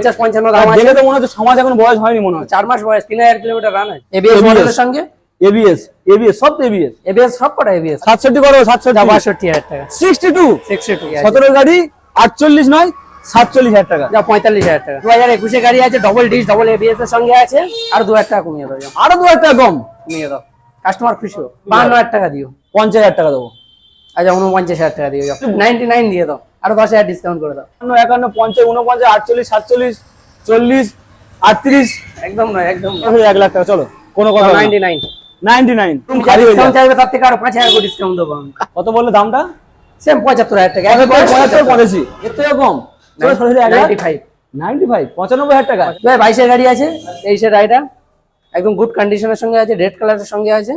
পঞ্চাশ পঞ্চান্ন দাম আছে। তো মনে হচ্ছে সমাজ এখন বয়স হয়নি মনে হচ্ছে। চার মাস বয়স তিন হাজার কিলোমিটার রান এবিএস মডেলের সঙ্গে? এবিএস এবিএস সব এবিএস। এবিএস সব কটা এবিএস? সাতষট্টি করো সাতষট্টি। বাষট্টি হাজার টাকা। সিক্সটি টু সিক্সটি টু সতেরো গাড়ি আটচল্লিশ নয় সাতচল্লিশ হাজার টাকা। যা পঁয়তাল্লিশ হাজার টাকা। দু হাজার একুশে গাড়ি আছে ডবল ডিস ডবল এবিএস এর সঙ্গে আছে আর দু হাজার টাকা কমিয়ে দাও আরও দু হাজার টাকা কম। কমিয়ে দাও। কাস্টমার খুশি হোক বান্ন হাজার টাকা দিও। পঞ্চাশ হাজার টাকা দেবো। আচ্ছা উনপঞ্চাশ হাজার টাকা দিও নাইনটি নাইন দিয়ে দাও। আরও দশ হাজার ডিসকাউন্ট করে দাও। একান্ন পঞ্চাশ উনপঞ্চাশ আটচল্লিশ সাতচল্লিশ চল্লিশ আটত্রিশ। একদম নয় একদম এক লাখ টাকা চলো কোনো কথা নাইনটি নাইন নাইনটি নাইন খালি ডিসকাউন্ট যায় চাইবে তার থেকে আরও পাঁচ হাজার করে ডিসকাউন্ট দেবো কত বললে দামটা? সেম পঁচাত্তর হাজার টাকা। পঁচাত্তর পঁচাশি। এর থেকে কম। নাইনটি ফাইভ নাইনটি ফাইভ পঁচানব্বই হাজার টাকা। বাইশের গাড়ি আছে তেইশের একদম গুড কন্ডিশনের সঙ্গে আছে রেড কালারের সঙ্গে আছে।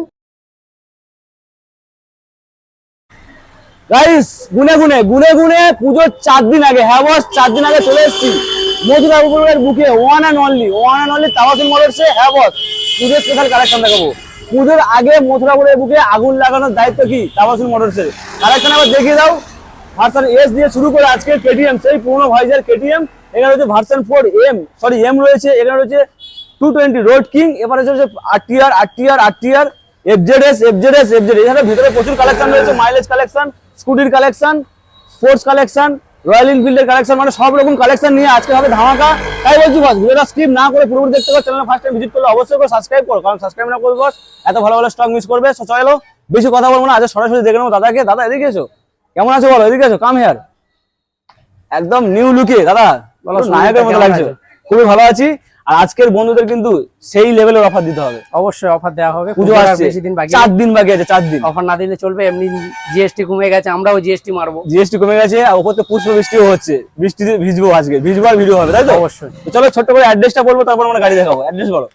গাইস গুনে গুনে গুনে গুনে পুজোর চার দিন আগে হ্যাঁ বস চার দিন আগে চলে এসেছি। মধুরাপুরের বুকে one and only one and only Tawasin মোটরসে হ্যাঁ বস পুজোর স্পেশাল কালেকশন দেখাবো। পুজোর আগে মথুরাপুরের বুকে আগুন লাগানোর দায়িত্ব কি তাওয়াসিন মোটরসের কালেকশন আবার দেখিয়ে দাও। ভার্সন এস দিয়ে শুরু করে আজকে কেটিএম সেই পুরোনো ভাইজার কেটিএম এখানে রয়েছে version four M sorry M রয়েছে, এখানে রয়েছে টু টোয়েন্টি রোড কিং এবারে রয়েছে RTR RTR RTR FZS FZS FZ এখানে ভিতরে প্রচুর কালেকশন রয়েছে মাইলেজ কালেকশন স্কুটির কালেকশন স্পোর্টস কালেকশন রয়্যাল এনফিল্ডের কালেকশন মানে সব রকম কালেকশন নিয়ে আজকে হবে ধামাকা। তাই বলছি বস ভিডিওটা স্কিপ না করে পুরোপুরি দেখতে পারো চ্যানেল ফার্স্ট টাইম ভিজিট করলে অবশ্যই করে সাবস্ক্রাইব করো কারণ সাবস্ক্রাইব না করবে বস এত ভালো ভালো স্টক মিস করবে। So চলো বেশি কথা বলব না আজ সরাসরি দেখে নেব দাদাকে। দাদা এদিকে এসো। কেমন আছো বলো এদিকে এসো কাম হেয়ার একদম নিউ লুকে দাদা বলো নায়কের মতো লাগছে। খুবই ভালো আছি। আর আজকের বন্ধুদের কিন্তু সেই লেভেলের অফার দিতে হবে। অবশ্যই অফার দেওয়া হবে। পুজো আসছে। বেশি দিন বাকি চার দিন বাকি আছে চার দিন। অফার না দিলে চলবে এমনি জিএসটি কমে গেছে আমরাও জিএসটি মারবো। জিএসটি কমে গেছে আর ওপর তো পুষ্প বৃষ্টিও হচ্ছে। বৃষ্টিতে ভিজবো আজকে ভিজবো আর ভিডিও হবে তাই তো? অবশ্যই। তো চলো ছোট্ট করে অ্যাড্রেসটা বলব তারপর আমরা গাড়ি দেখাবো। অ্যাড্রেস বলো।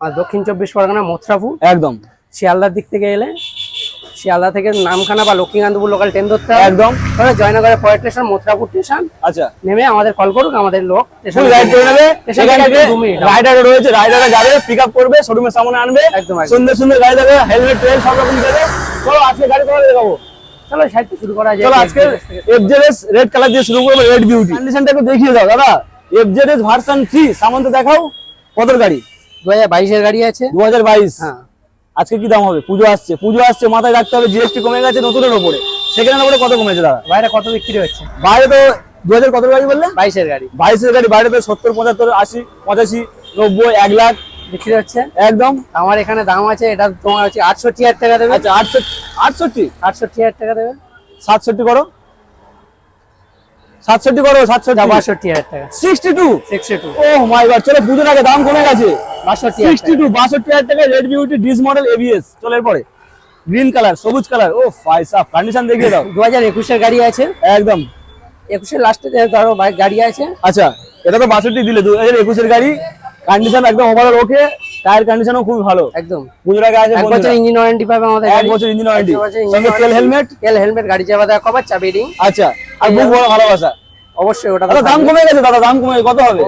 আর দক্ষিণ চব্বিশ পরগনা মথুরাপুর। একদম। শিয়ালদার দিক থেকে এলে শিয়ালদা থেকে নামখানা বা লক্ষ্মীকান্তপুর লোকাল ট্রেন ধরতে হবে একদম। তাহলে জয়নগরের পরের স্টেশন মথুরাপুর স্টেশন আচ্ছা। নেমে আমাদের কল করুক আমাদের লোক স্টেশন রাইডার রয়েছে রাইডারে যাবে পিক আপ করবে শোরুমের সামনে আনবে। একদম। সুন্দর সুন্দর গাড়ি দেবে হেলমেট ট্রেন সব রকম দেবে। চলো আজকে গাড়ি তোমাদের দেখাবো। চলো শুরু করা যায়। চলো আজকে এফজেডএস রেড কালার দিয়ে শুরু করব রেড বিউটি কন্ডিশনটা একটু দেখিয়ে দাও দাদা। এফজেডএস ভার্সন থ্রি সামন্ত দেখাও কত গাড়ি? দু হাজার বাইশের গাড়ি আছে। দু হাজার বাইশ। হ্যাঁ। আজকে কি দাম হবে? পুজো আসছে। পুজো আসছে মাথায় রাখতে হবে জিএসটি কমে গেছে নতুনের ওপরে। সেখানে ওপরে কত কমেছে দাদা? বাইরে কত বিক্রি হচ্ছে? বাইরে তো দু হাজার কত গাড়ি বললে বাইশের গাড়ি। বাইশের গাড়ি বাইরে তো সত্তর পঁচাত্তর আশি পঁচাশি নব্বই এক লাখ। বিক্রি হচ্ছে? একদম। আমার এখানে দাম আছে এটা তোমার হচ্ছে আটষট্টি হাজার টাকা দেবে। আচ্ছা আটষট্টি আটষট্টি। আটষট্টি হাজার টাকা দেবে। সাতষট্টি করো। সাতষট্টি করো সাতষট্টি। বাষট্টি হাজার টাকা। Sixty two sixty two oh my god চলো পুজোর আগে দাম কমে গেছে। বাষট্টি সিক্সটি টু বাষট্টি হাজার টাকা red beauty disc model ABS চলো এরপরে। গ্রিন কালার সবুজ কালার ও ফাই সাফ কন্ডিশন দেখিয়ে দাও। দু হাজার একুশের গাড়ি আছে। একদম। একুশের লাস্টে ধরো বাইক গাড়ি আছে। আচ্ছা এটা তো বাষট্টি দিলে দু হাজার একুশের গাড়ি। কন্ডিশন একদম ওভারঅল ওকে টায়ার কন্ডিশনও খুব ভালো। একদম। আগে আছে এক বছর ইঞ্জিন ওয়ারেন্টি পাবে আমাদের এক বছর ইঞ্জিন ওয়ারেন্টি সঙ্গে তেল হেলমেট তেল হেলমেট গাড়ি চাপা দেওয়া কভার চাবি রিং আচ্ছা আর বুক বড় ভালোবাসা। অবশ্যই ওটা দাম কমে গেছে দাদা দাম কমে। কত হবে?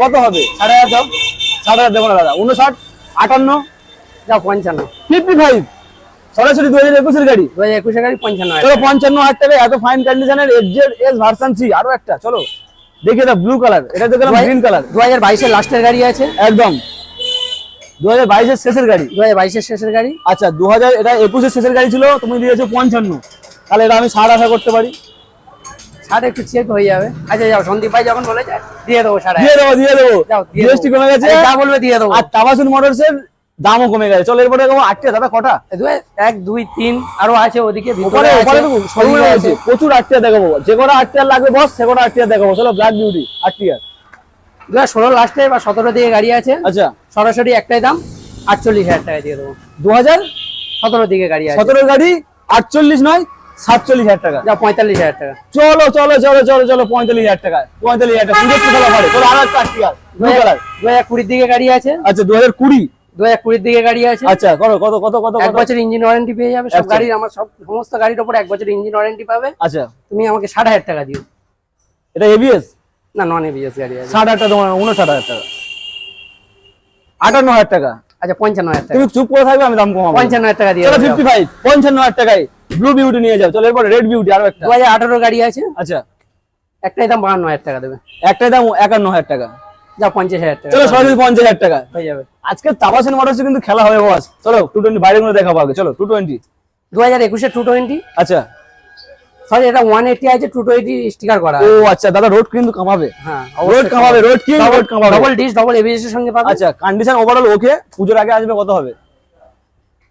কত হবে? সাড়ে হাজার দাও। সাড়ে হাজার দেবো না দাদা। উনষাট আটান্ন? যাও পঞ্চান্ন। ফিফটি ফাইভ সরাসরি দু হাজার একুশের গাড়ি। দু হাজার একুশের গাড়ি পঞ্চান্ন চলো পঞ্চান্ন হাজার টাকা এত ফাইন কন্ডিশনের এফজেড এস ভার্সন সি আরও একটা চলো। দেখে দাও ব্লু কালার এটা তো গেলাম গ্রিন কালার দু হাজার বাইশের লাস্টের গাড়ি আছে। একদম। দু হাজার বাইশের শেষের গাড়ি? দু হাজার বাইশের শেষের গাড়ি। আচ্ছা দু হাজার এটা একুশের শেষের গাড়ি ছিল তুমি দিয়েছ পঞ্চান্ন। তাহলে এটা আমি ষাট আশা করতে পারি। ছাড় একটু চেক হয়ে যাবে। আচ্ছা যাও সন্দীপ ভাই যখন বলেছে দিয়ে দেবো সাড়ে দিয়ে দেবো দিয়ে দেবো। জিএসটি কমে গেছে। যা বলবে দিয়ে দেবো। আর তাবাসুন দামও কমে গেছে। চলো এরপরে আটটা দাদা কটা? এক দুই তিন আরও আছে ওদিকে প্রচুর আটটা দেখাবো। যে কটা আটটা লাগবে বস সে কটা আটটা দেখাবো। চলো ব্ল্যাক বিউটি আটটিয়ার। দু হাজার ষোলো লাস্টে বা সতেরো দিকে গাড়ি আছে। আচ্ছা। সরাসরি একটাই দাম আটচল্লিশ হাজার টাকা দিয়ে দেবো। দু হাজার সতেরো দিকে গাড়ি আছে। সতেরো গাড়ি আটচল্লিশ নয় সাতচল্লিশ হাজার টাকা। যা পঁয়তাল্লিশ হাজার টাকা। চলো চলো চলো চলো চলো পঁয়তাল্লিশ হাজার টাকা পঁয়তাল্লিশ হাজার টাকা। পুজোর স্পেশাল অফারে চলো আর একটা আটটিয়ার দু হাজার কুড়ির দিকে গাড়ি আছে। আচ্ছা দু হাজার কুড়ি। দু হাজার কুড়ির দিকে গাড়ি আছে। আচ্ছা করো কত কত কত এক বছর ইঞ্জিন ওয়ারেন্টি পেয়ে যাবে। সব আচ্ছা। গাড়ির আমার সব সমস্ত গাড়ির উপর এক বছর ইঞ্জিন ওয়ারেন্টি পাবে। আচ্ছা। তুমি আমাকে ষাট হাজার টাকা দিও। এটা এবিএস না নন এবিএস গাড়ি আছে। ষাট হাজার টাকা তোমার উনষাট হাজার টাকা। আটান্ন হাজার টাকা। আচ্ছা পঞ্চান্ন হাজার টাকা। তুমি চুপ করে থাকবে আমি দাম কমাবো। পঞ্চান্ন হাজার টাকা দিয়ে চলো ফিফটি ফাইভ পঞ্চান্ন হাজার টাকায় ব্লু বিউটি নিয়ে যাও। চলো এরপর রেড বিউটি আরও একটা। দু হাজার আঠারো গাড়ি আছে। আচ্ছা। একটাই দাম বাহান্ন হাজার টাকা দেবে। একটাই দাম একান্ন হাজার টাকা। যা পঞ্চাশ হাজার টাকা। চলো সরাসরি পঞ্চাশ হাজার টাকা। হয়ে যাবে। আজকে তাবাসেন মোটরসে কিন্তু খেলা হবে বস। চলো টু টোয়েন্টি বাইরে গুলো দেখাবো আগে। চলো টু টোয়েন্টি দু হাজার একুশে টু টোয়েন্টি আচ্ছা। সরি এটা ওয়ান এইটি আছে টু টোয়েন্টি স্টিকার করা ও আচ্ছা দাদা রোড কিন্তু কামাবে। হ্যাঁ রোড কামাবে রোড কি রোড কামাবে। ডবল ডিস ডবল এবিএস এর সঙ্গে পাবে। আচ্ছা কন্ডিশন ওভারঅল ওকে পুজোর আগে আসবে কত হবে?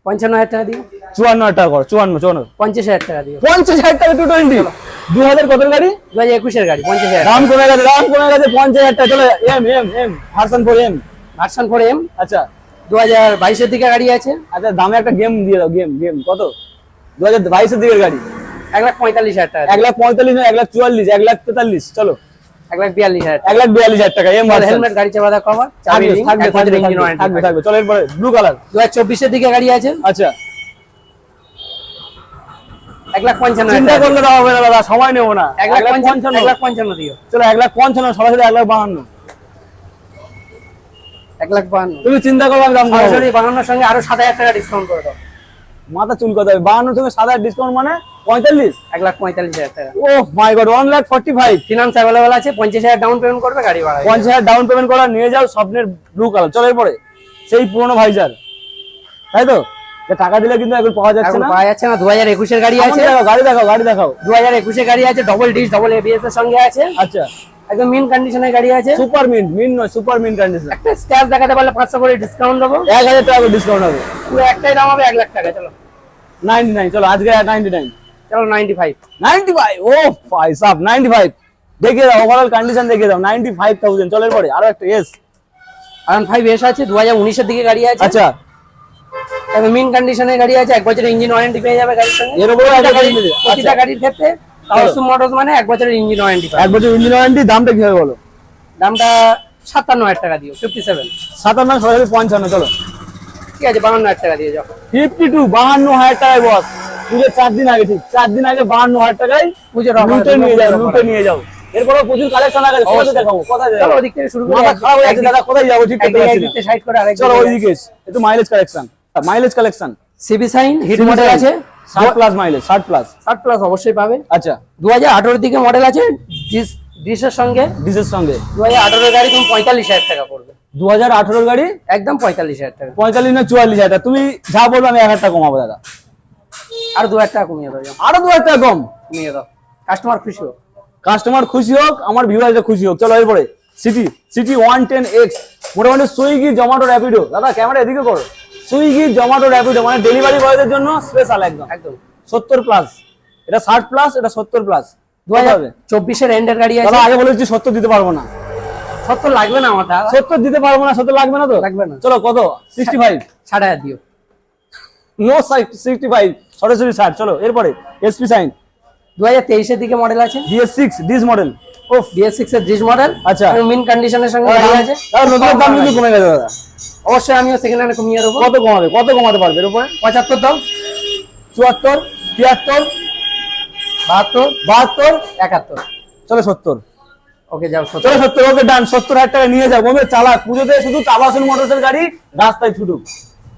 পঞ্চান্ন হাজার টাকা দিও। চুয়ান্ন হাজার টাকা করো চুয়ান্ন চুয়ান্ন। পঞ্চাশ হাজার টাকা দিও। পঞ্চাশ হাজার টাকা টু টোয়েন্টি দু হাজার কত গাড়ি? দু হাজার একুশের গাড়ি পঞ্চাশ হাজার দাম কমে গেছে দাম কমে গেছে পঞ্চাশ হাজার টাকা। চলো M M M version four M version four M আচ্ছা। দু হাজার বাইশের দিকে গাড়ি আছে। আচ্ছা দামে একটা গেম দিয়ে দাও গেম গেম কত? দু হাজার বাইশের দিকের গাড়ি। এক লাখ পঁয়তাল্লিশ হাজার টাকা এক লাখ পঁয়তাল্লিশ এক লাখ চুয়াল্লিশ এক লাখ তেতাল্লিশ চলো এক লাখ বিয়াল্লিশ হাজার এক লাখ বিয়াল্লিশ হাজার টাকা এম হেলমেট গাড়ি চাপা কভার থাকবে থাকবে থাকবে থাকবে, থাকবে থাকবে চলো এরপরে ব্লু কালার দু হাজার চব্বিশের দিকে গাড়ি আছে আচ্ছা এক লাখ পঞ্চান্ন চিন্তা করলে দেওয়া হবে না দাদা সময় নেব না এক লাখ পঞ্চান্ন এক লাখ পঞ্চান্ন দিও চলো এক লাখ পঞ্চান্ন সরাসরি এক লাখ বাহান্ন এক লাখ বাহান্ন তুমি চিন্তা করো দাম সরাসরি সঙ্গে আরও সাত হাজার টাকা ডিসকাউন্ট করে দাও মাথা চুল কথা বাহান্ন থেকে সাত হাজার ডিসকাউন্ট মানে পঁয়তাল্লিশ? এক লাখ পঁয়তাল্লিশ হাজার টাকা। ও my god one lakh forty five finance available আছে পঞ্চাশ হাজার ডাউন পেমেন্ট করবে গাড়ি ভাড়া পঞ্চাশ হাজার ডাউন পেমেন্ট করা নিয়ে যাও স্বপ্নের ব্লু কালার চলো এরপরে। সেই পুরোনো ভাইজার। তাই তো? টাকা দিলে কিন্তু এখন পাওয়া যাচ্ছে না। পাওয়া যাচ্ছে না দু হাজার একুশের গাড়ি আছে। গাড়ি দেখাও গাড়ি দেখাও দু হাজার একুশের গাড়ি আছে ডবল ডিস ডবল এবিএস এর সঙ্গে আছে। আচ্ছা। একদম মিন কন্ডিশনের গাড়ি আছে। সুপার মিন্ট মিন্ট নয় সুপার মিন্ট কন্ডিশন একটা স্ক্র্যাচ দেখাতে পারলে পাঁচশো করে ডিসকাউন্ট দেবো। এক হাজার টাকা ডিসকাউন্ট হবে। পুরো একটাই দাম হবে এক লাখ টাকা চলো। নাইনটি নাইন চলো আজকে নাইনটি নাইন চলো নাইনটি ফাইভ নাইনটি ফাইভ ও ভাই নাইনটি ফাইভ দেখিয়ে দাও ওভারঅল কন্ডিশন দেখিয়ে দাও নাইনটি ফাইভ থাউজেন্ড চলো এরপরে আরও একটা এস আর ফাইভ এস আছে দু হাজার উনিশের দিকে গাড়ি আছে। আচ্ছা। তবে মিন কন্ডিশনের গাড়ি আছে এক বছরের ইঞ্জিন ওয়ারেন্টি পেয়ে যাবে গাড়ির সঙ্গে। এর প্রতিটা একটা গাড়ি- মিলে। প্রতিটা আচ্ছা। গাড়ির ক্ষেত্রে কাউসুম মোটরস মানে এক বছরের ইঞ্জিন ওয়ারেন্টি এক বছর ইঞ্জিন ওয়ারেন্টি দামটা কি হবে বলো? দামটা সাতান্ন হাজার টাকা দিও ফিফটি সেভেন সাতান্ন সরাসরি পঞ্চান্ন চলো। ঠিক আছে বাহান্ন হাজার টাকা দিয়ে যাও। ফিফটি টু বাহান্ন হাজার টাকায় বস। পুজোর চার দিন আগে ঠিক। চার দিন আগে বাহান্ন হাজার টাকায় পুজোর offer লুটে নিয়ে যাও লুটে নিয়ে যাও। এরপরে প্রচুর কালেকশন আছে কোথায় দেখাবো। কোথায় চলো ওদিক থেকে শুরু করি মাথা খারাপ হয়ে যাচ্ছে দাদা কোথায় যাব? ঠিক করতে পারছি না। সাইড করে আরেক চলো ওইদিকে একটু mileage collection mileage collection CB Shine hit model আছে। ষাট প্লাস মাইলেজ প্লাস অবশ্যই পাবে। আচ্ছা। দু হাজার আঠারোর দিকে মডেল আছে ডিস ডিসের সঙ্গে। ডিজের সঙ্গে। গাড়ি তুমি পঁয়তাল্লিশ হাজার টাকা পড়বে। দু হাজার আঠারোর গাড়ি? একদম পঁয়তাল্লিশ হাজার টাকা। পঁয়তাল্লিশ না চুয়াল্লিশ হাজার। টাকা। তুমি যা বলবে আমি এক হাজার টাকা কমাবো দাদা। আর দু হাজার টাকা কমিয়ে দাও আরও দু হাজার টাকা কম। কমিয়ে দাও। কাস্টমার খুশি হোক। কাস্টমার খুশি হোক আমার খুশি হোক। চলো এরপরে CT CT one ten X মোটামুটি সুইগি জোম্যাটো র্যাপিডো দাদা ক্যামেরা এদিকে করো। সুইগি জোম্যাটো র্যাপিডো মানে ডেলিভারি বয়দের জন্য স্পেশাল একদম। একদম। সত্তর প্লাস এটা ষাট প্লাস এটা সত্তর প্লাস দু হাজার চব্বিশের এন্ডের গাড়ি আছে। আগে বলেছি সত্তর দিতে পারব না। সত্তর লাগবে না আমার সত্তর দিতে পারব না সত্তর লাগবে না তো? লাগবে না। চলো কত? সিক্সটি ফাইভ ষাট হাজার দিও। নো সিক্সটি ফাইভ সরাসরি ষাট চলো এরপরে এসপি সাইন দু হাজার তেইশের দিকে মডেল আছে? ডিএস সিক্স ডিস মডেল ও ডিএস সিক্স এর ডিস মডেল আচ্ছা। মিন কন্ডিশনের সঙ্গে গাড়ি আছে? নতুন দাম কিন্তু কমে গেছে দাদা। অবশ্যই আমিও সেকেন্ড হ্যান্ডে কমিয়ে দেবো। কত কমাবে? কত কমাতে পারবে এর উপরে? পঁচাত্তর দাও। চুয়াত্তর তিয়াত্তর বাহাত্তর বাহাত্তর একাত্তর। চলো সত্তর। ওকে যাও সত্তর। চলো সত্তর ওকে ডান সত্তর হাজার টাকা নিয়ে যাও। বলবে চালাক পুজোতে শুধু তাবাসন মোটরসের গাড়ি রাস্তায় ছুটুক।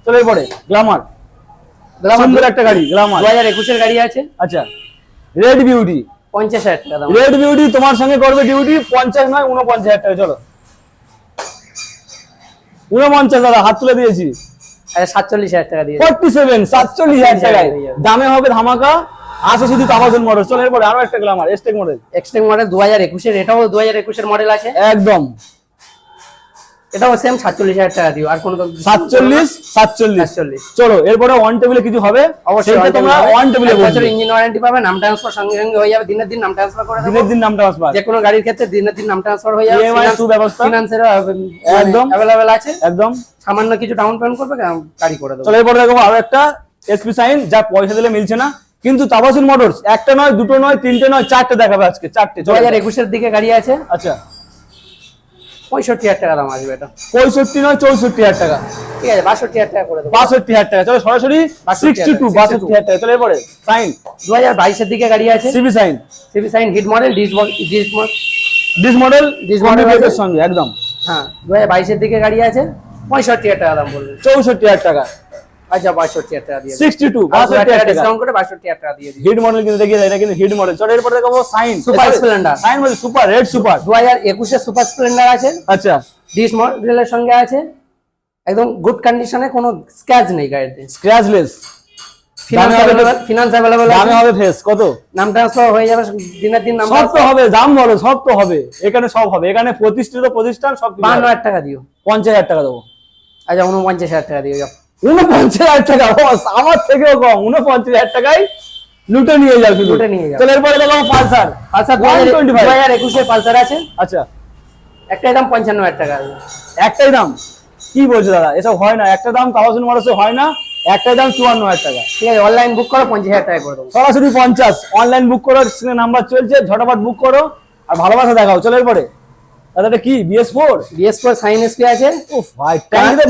চলো এরপরে গ্লামার সুন্দর একটা গাড়ি গ্লামার। দু হাজার একুশের গাড়ি আছে। আচ্ছা রেড বিউটি পঞ্চাশ হাজার টাকা রেড বিউটি তোমার সঙ্গে করবে ডিউটি পঞ্চাশ নয় উনপঞ্চাশ হাজার টাকা চলো। উনপঞ্চাশ দাদা হাত তুলে দিয়েছি। আচ্ছা সাতচল্লিশ হাজার টাকা দিয়ে ফর্টি সেভেন সাতচল্লিশ হাজার টাকায়। দামে হবে ধামাকা আসো শুধু তাবাসন মডেল চলো এরপরে আরও একটা Glamour Xtec model Xtec model দু হাজার একুশের এটাও দু হাজার একুশের মডেল আছে। একদম। এটাও সেম সাতচল্লিশ হাজার টাকা দিও আর কোনো সাতচল্লিশ সাতচল্লিশ। সাতচল্লিশ। চলো এরপরে ওয়ান টেবিলে কিছু হবে? অবশ্যই তোমরা ওয়ান টেবিলে বছর ইঞ্জিন ওয়ারেন্টি পাবে নাম ট্রান্সফার সঙ্গে সঙ্গে হয়ে যাবে দিনের দিন নাম ট্রান্সফার করে দিনের দিন নামটা আসবে যে কোনো গাড়ির ক্ষেত্রে দিনের দিন নাম ট্রান্সফার হয়ে যাবে। EMI সুব্যবস্থা? ফিনান্সের একদম। আছে। একদম। সামান্য কিছু ডাউন পেমেন্ট করবে গাড়ি করে দেবো। চলো এরপরে দেখো আরও একটা এসপি সাইন যা পয়সা দিলে মিলছে না। কিন্তু তাবাসুন মোটরস একটা নয় দুটো নয় তিনটে নয় চারটে দেখাবে আজকে চারটে। দু হাজার একুশের দিকে গাড়ি আছে। আচ্ছা। পঁয়ষট্টি হাজার টাকা দাম আসবে এটা। পঁয়ষট্টি নয় চৌষট্টি হাজার টাকা। ঠিক আছে বাষট্টি হাজার টাকা করে দেবো। বাষট্টি হাজার টাকা চলো সরাসরি সিক্সটি টু বাষট্টি হাজার টাকা চলো এরপরে সাইন দু হাজার বাইশের দিকে গাড়ি আছে। CB Shine CB Shine hit model disc disc disc model disc model সঙ্গে একদম। হ্যাঁ দু হাজার বাইশের দিকে গাড়ি আছে। পঁয়ষট্টি হাজার টাকা দাম বলবে। চৌষট্টি হাজার টাকা। আচ্ছা টাকা দিয়ে সিক্সটি টু ডিসকাউন্ট করে বাষট্টি হাজার টাকা দিয়ে দিই হিট মডেল কিন্তু দেখিয়ে এটা কিন্তু হিট মডেল। চলো এরপরে দেখাবো সাইন Super Splendor। সাইন বলছে সুপার রেড সুপার দু হাজার সুপার স্প্লেন্ডার আছে। আচ্ছা। ডিস মডেলের সঙ্গে আছে। একদম গুড কন্ডিশনে কোনো স্ক্র্যাচ নেই গাড়িতে। স্ক্র্যাচলেস ফিনান্স দামে হবে অ্যাভেলেবল ফিনান্স অ্যাভেলেবল দামে হবে ফেস কত? নাম ট্রান্সফার হয়ে যাবে দিনের দিন নাম সব তো হবে দাম বলো সব তো হবে। এখানে সব হবে। এখানে প্রতিষ্ঠিত প্রতিষ্ঠান সব কিছু বান্ন হবে। হাজার টাকা দিও। পঞ্চাশ হাজার টাকা দেবো। আচ্ছা উনপঞ্চাশ হাজার টাকা দিও যাও। উনপঞ্চাশ হাজার টাকা। বস আমার থেকেও কম উনপঞ্চাশ হাজার টাকায় লুটে নিয়ে যাও শুধু। লুটে নিয়ে যাও। চলো এরপরে দেখো পালসার। পালসার দু 125 হাজার একুশে পালসার আছে। আচ্ছা। একটাই দাম পঞ্চান্ন হাজার টাকা। একটাই দাম? কি বলছো দাদা? এসব হয় না। একটা দাম থাউজেন্ড মানুষে হয় না একটাই দাম চুয়ান্ন হাজার টাকা। ঠিক আছে অনলাইন বুক করো পঞ্চাশ হাজার টাকা করে দেবো। সরাসরি পঞ্চাশ। অনলাইন বুক করো নাম্বার চলছে ঝটাফট বুক করো আর ভালোবাসা দেখাও। চলো এরপরে। দাদা কি সাইন এসপি আছে। ও ভাই